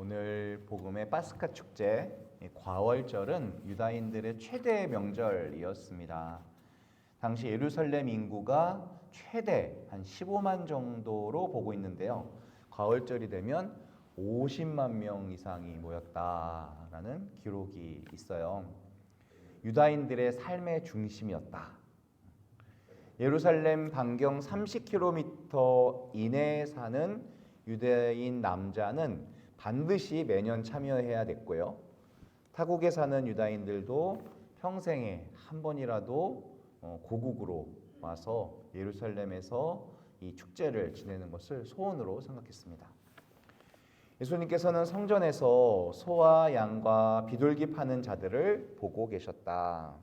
오늘 복음의 파스카 축제 이 과월절은 유다인들의 최대 명절이었습니다. 당시 예루살렘 인구가 최대 한 15만 정도로 보고 있는데요. 과월절이 되면 50만 명 이상이 모였다라는 기록이 있어요. 유다인들의 삶의 중심이었다. 예루살렘 반경 30km 이내에 사는 유대인 남자는 반드시 매년 참여해야 됐고요. 타국에 사는 유다인들도 평생에 한 번이라도 어, 고국으로 와서 예루살렘에서 이 축제를 지내는 것을 소원으로 생각했습니다. 예수님께서는 성전에서 소와 양과 비둘기 파는 자들을 보고 계셨다.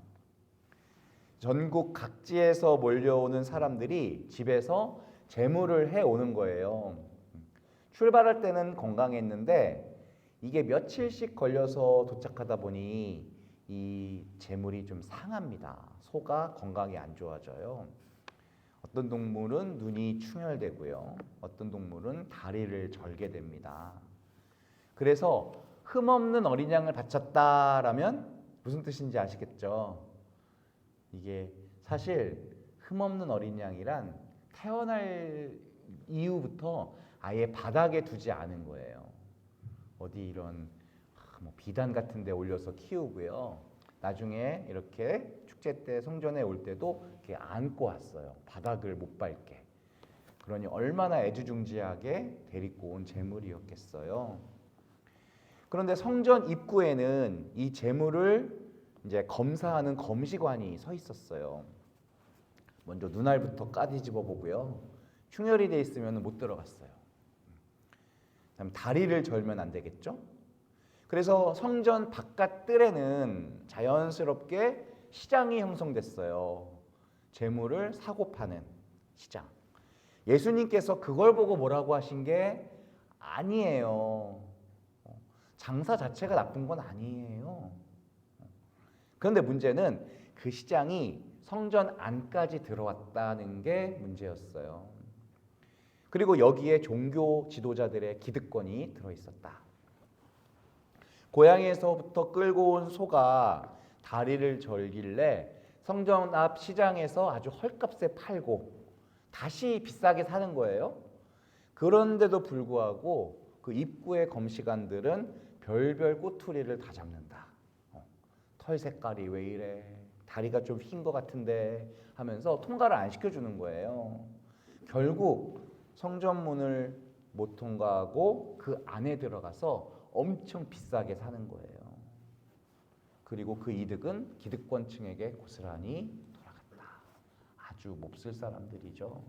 전국 각지에서 몰려오는 사람들이 집에서 재물을 해 오는 거예요. 출발할 때는 건강했는데 이게 며칠씩 걸려서 도착하다 보니 이 재물이 좀 상합니다. 소가 건강이 안 좋아져요. 어떤 동물은 눈이 충혈되고요. 어떤 동물은 다리를 절게 됩니다. 그래서 흠없는 어린 양을 바쳤다라면 무슨 뜻인지 아시겠죠? 이게 사실 흠없는 어린 양이란 태어날 이후부터 아예 바닥에 두지 않은 거예요. 어디 이런 아, 뭐 비단 같은 데 올려서 키우고요. 나중에 이렇게 축제 때 성전에 올 때도 이렇게 안고 왔어요. 바닥을 못 밟게. 그러니 얼마나 애지중지하게 데리고 온 재물이었겠어요. 그런데 성전 입구에는 이 재물을 이제 검사하는 검시관이 서 있었어요. 먼저 눈알부터 까뒤집어 보고요. 충혈이 돼 있으면 못 들어갔어요. 그다음 다리를 절면 안 되겠죠? 그래서 성전 바깥 뜰에는 자연스럽게 시장이 형성됐어요. 재물을 사고 파는 시장. 예수님께서 그걸 보고 뭐라고 하신 게 아니에요. 장사 자체가 나쁜 건 아니에요. 그런데 문제는 그 시장이 성전 안까지 들어왔다는 게 문제였어요. 그리고 여기에 종교 지도자들의 기득권이 들어 있었다. 고향에서부터 끌고 온 소가 다리를 절길래 성전 앞 시장에서 아주 헐값에 팔고 다시 비싸게 사는 거예요. 그런데도 불구하고 그 입구의 검시관들은 별별 꼬투리를 다 잡는다. 어, 털 색깔이 왜 이래? 다리가 좀 흰 것 같은데 하면서 통과를 안 시켜주는 거예요. 결국 성전문을 못 통과하고 그 안에 들어가서 엄청 비싸게 사는 거예요. 그리고 그 이득은 기득권층에게 고스란히 돌아갔다. 아주 몹쓸 사람들이죠.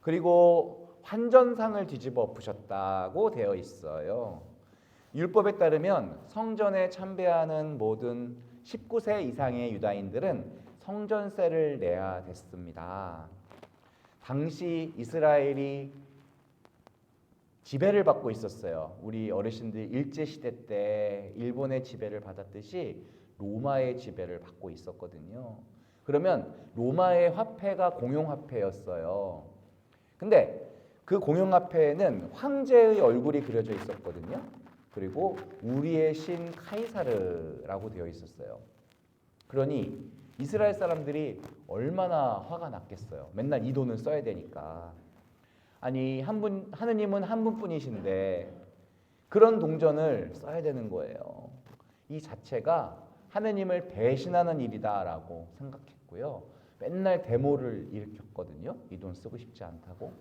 그리고 환전상을 뒤집어 엎으셨다고 되어 있어요. 율법에 따르면 성전에 참배하는 모든 19세 이상의 유다인들은 성전세를 내야 됐습니다. 당시 이스라엘이 지배를 받고 있었어요. 우리 어르신들 일제 시대 때 일본의 지배를 받았듯이 로마의 지배를 받고 있었거든요. 그러면 로마의 화폐가 공용 화폐였어요. 근데 그 공용 화폐에는 황제의 얼굴이 그려져 있었거든요. 그리고 우리의 신 카이사르라고 되어 있었어요. 그러니 이스라엘 사람들이 얼마나 화가 났겠어요. 맨날 이 돈을 써야 되니까. 아니 한 분 하느님은 한 분뿐이신데 그런 동전을 써야 되는 거예요. 이 자체가 하느님을 배신하는 일이다라고 생각했고요. 맨날 데모를 일으켰거든요. 이 돈 쓰고 싶지 않다고.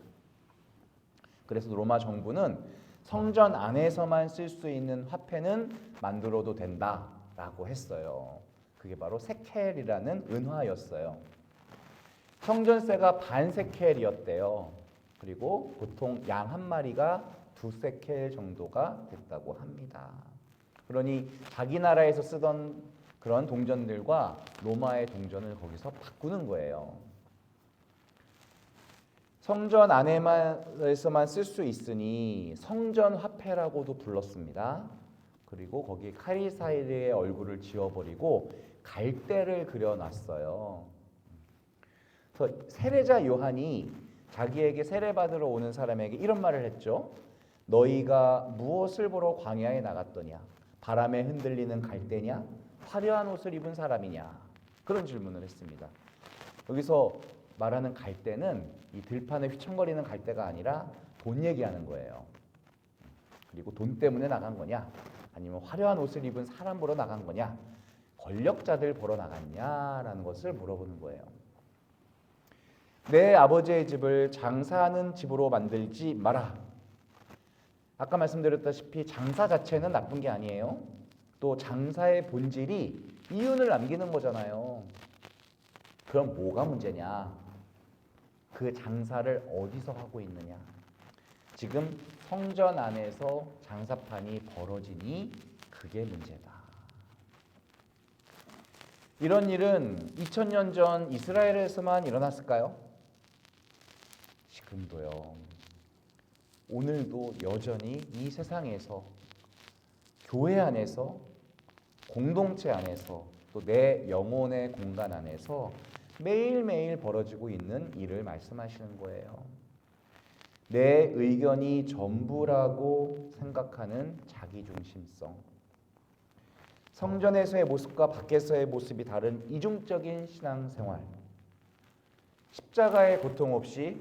그래서 로마 정부는 성전 안에서만 쓸 수 있는 화폐는 만들어도 된다라고 했어요. 그게 바로 세켈이라는 은화였어요. 성전세가 반 세켈이었대요. 그리고 보통 양 한 마리가 두 세켈 정도가 됐다고 합니다. 그러니 자기 나라에서 쓰던 그런 동전들과 로마의 동전을 거기서 바꾸는 거예요. 성전 안에만에서만 쓸 수 있으니 성전 화폐라고도 불렀습니다. 그리고 거기에 카리사이르의 얼굴을 지워버리고 갈대를 그려놨어요. 그래서 세례자 요한이 자기에게 세례 받으러 오는 사람에게 이런 말을 했죠. 너희가 무엇을 보러 광야에 나갔더냐? 바람에 흔들리는 갈대냐? 화려한 옷을 입은 사람이냐? 그런 질문을 했습니다. 여기서 말하는 갈대는 이 들판에 휘청거리는 갈대가 아니라 돈 얘기하는 거예요. 그리고 돈 때문에 나간 거냐? 아니면 화려한 옷을 입은 사람 보러 나간 거냐? 권력자들 보러 나갔냐라는 것을 물어보는 거예요. 내 아버지의 집을 장사하는 집으로 만들지 마라. 아까 말씀드렸다시피 장사 자체는 나쁜 게 아니에요. 또 장사의 본질이 이윤을 남기는 거잖아요. 그럼 뭐가 문제냐? 그 장사를 어디서 하고 있느냐? 지금 성전 안에서 장사판이 벌어지니 그게 문제다. 이런 일은 2000년 전 이스라엘에서만 일어났을까요? 지금도요. 오늘도 여전히 이 세상에서 교회 안에서 공동체 안에서 또 내 영혼의 공간 안에서 매일매일 벌어지고 있는 일을 말씀하시는 거예요. 내 의견이 전부라고 생각하는 자기중심성. 성전에서의 모습과 밖에서의 모습이 다른 이중적인 신앙생활. 십자가의 고통 없이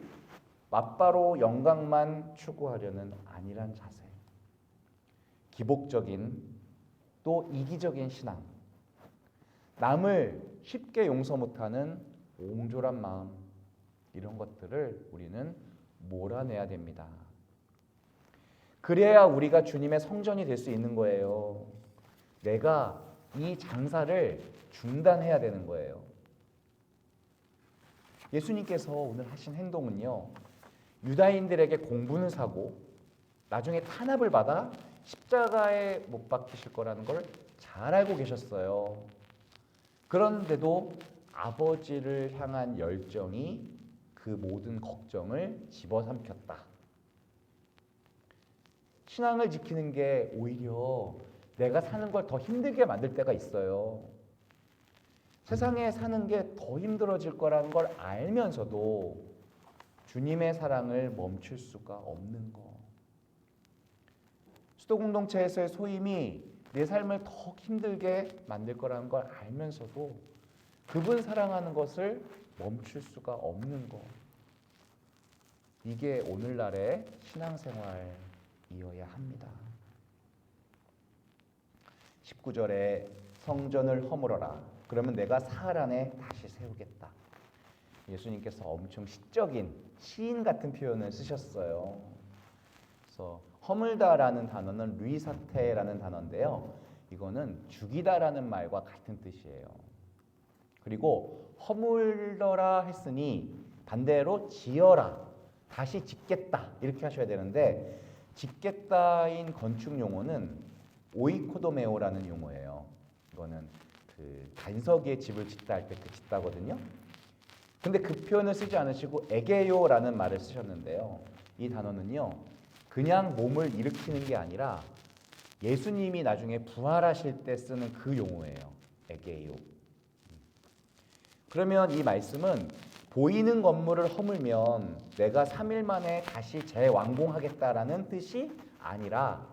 맞바로 영광만 추구하려는 안일한 자세. 기복적인 또 이기적인 신앙. 남을 쉽게 용서 못하는 옹졸한 마음. 이런 것들을 우리는 몰아내야 됩니다. 그래야 우리가 주님의 성전이 될 수 있는 거예요. 내가 이 장사를 중단해야 되는 거예요. 예수님께서 오늘 하신 행동은요, 유다인들에게 공분을 사고 나중에 탄압을 받아 십자가에 못 박히실 거라는 걸 잘 알고 계셨어요. 그런데도 아버지를 향한 열정이 그 모든 걱정을 집어삼켰다. 신앙을 지키는 게 오히려 내가 사는 걸 더 힘들게 만들 때가 있어요. 세상에 사는 게 더 힘들어질 거라는 걸 알면서도 주님의 사랑을 멈출 수가 없는 거. 수도 공동체에서의 소임이 내 삶을 더 힘들게 만들 거라는 걸 알면서도 그분 사랑하는 것을 멈출 수가 없는 거. 이게 오늘날의 신앙생활이어야 합니다. 19절에 성전을 허물어라. 그러면 내가 사흘 안에 다시 세우겠다. 예수님께서 엄청 시적인 시인 같은 표현을 쓰셨어요. 그래서 허물다라는 단어는 루이사테라는 단어인데요. 이거는 죽이다라는 말과 같은 뜻이에요. 그리고 허물더라 했으니 반대로 지어라 다시 짓겠다 이렇게 하셔야 되는데 짓겠다인 건축 용어는 오이코도메오라는 용어예요. 이거는 그 단서기에 집을 짓다 할 때 그 짓다거든요. 근데 그 표현을 쓰지 않으시고 에게요라는 말을 쓰셨는데요. 이 단어는요. 그냥 몸을 일으키는 게 아니라 예수님이 나중에 부활하실 때 쓰는 그 용어예요. 에게요. 그러면 이 말씀은 보이는 건물을 허물면 내가 3일 만에 다시 재완공하겠다라는 뜻이 아니라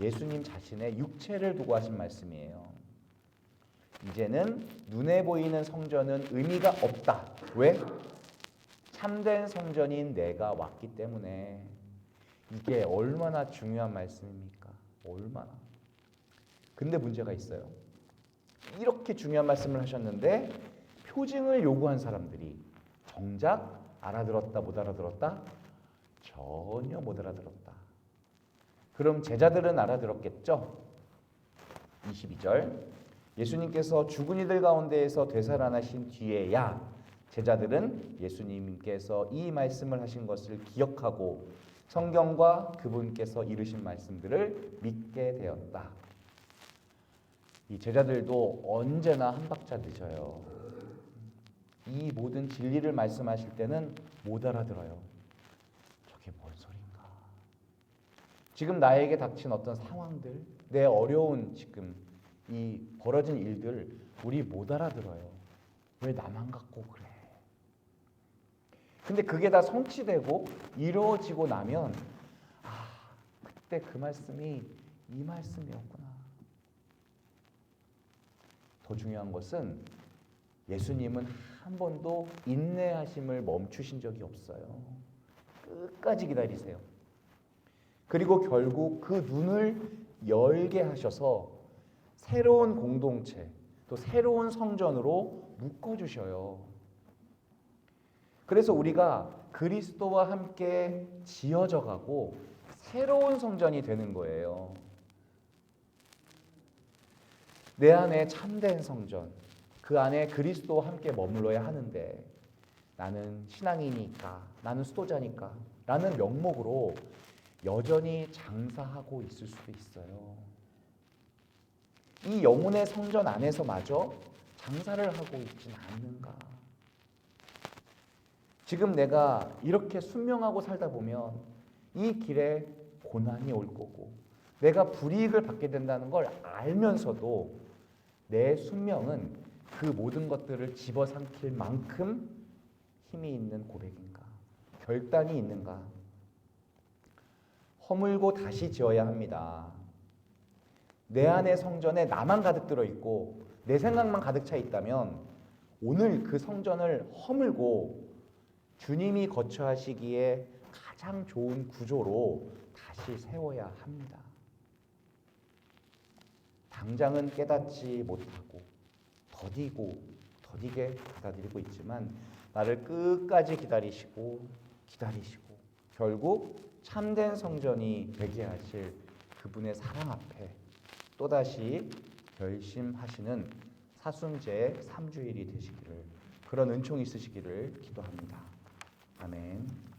예수님 자신의 육체를 두고 하신 말씀이에요. 이제는 눈에 보이는 성전은 의미가 없다. 왜? 참된 성전인 내가 왔기 때문에 이게 얼마나 중요한 말씀입니까? 얼마나. 근데 문제가 있어요. 이렇게 중요한 말씀을 하셨는데 표징을 요구한 사람들이 정작 알아들었다 못 알아들었다? 전혀 못 알아들었다. 그럼 제자들은 알아들었겠죠? 22절 예수님께서 죽은 이들 가운데에서 되살아나신 뒤에야 제자들은 예수님께서 이 말씀을 하신 것을 기억하고 성경과 그분께서 이루신 말씀들을 믿게 되었다. 이 제자들도 언제나 한 박자 늦어요. 이 모든 진리를 말씀하실 때는 못 알아들어요. 저게 뭔 소린가? 지금 나에게 닥친 어떤 상황들, 내 어려운 지금 이 벌어진 일들 우리 못 알아들어요. 왜 나만 갖고 그래? 근데 그게 다 성취되고 이루어지고 나면 아 그때 그 말씀이 이 말씀이었구나. 더 중요한 것은 예수님은 한 번도 인내하심을 멈추신 적이 없어요. 끝까지 기다리세요. 그리고 결국 그 눈을 열게 하셔서 새로운 공동체, 또 새로운 성전으로 묶어 주셔요. 그래서 우리가 그리스도와 함께 지어져 가고 새로운 성전이 되는 거예요. 내 안에 참된 성전, 그 안에 그리스도와 함께 머물러야 하는데 나는 신앙이니까, 나는 수도자니까 라는 명목으로 여전히 장사하고 있을 수도 있어요. 이 영혼의 성전 안에서 마저 장사를 하고 있진 않는가. 지금 내가 이렇게 순명하고 살다 보면 이 길에 고난이 올 거고 내가 불이익을 받게 된다는 걸 알면서도 내 순명은 그 모든 것들을 집어삼킬 만큼 힘이 있는 고백인가? 결단이 있는가? 허물고 다시 지어야 합니다. 내 안의 성전에 나만 가득 들어 있고 내 생각만 가득 차 있다면 오늘 그 성전을 허물고 주님이 거처하시기에 가장 좋은 구조로 다시 세워야 합니다. 당장은 깨닫지 못하고 더디고 더디게 받아들이고 있지만 나를 끝까지 기다리시고 기다리시고 결국 참된 성전이 되게 하실 그분의 사랑 앞에 또다시 결심하시는 사순제 3주일이 되시기를 그런 은총이 있으시기를 기도합니다. 아멘.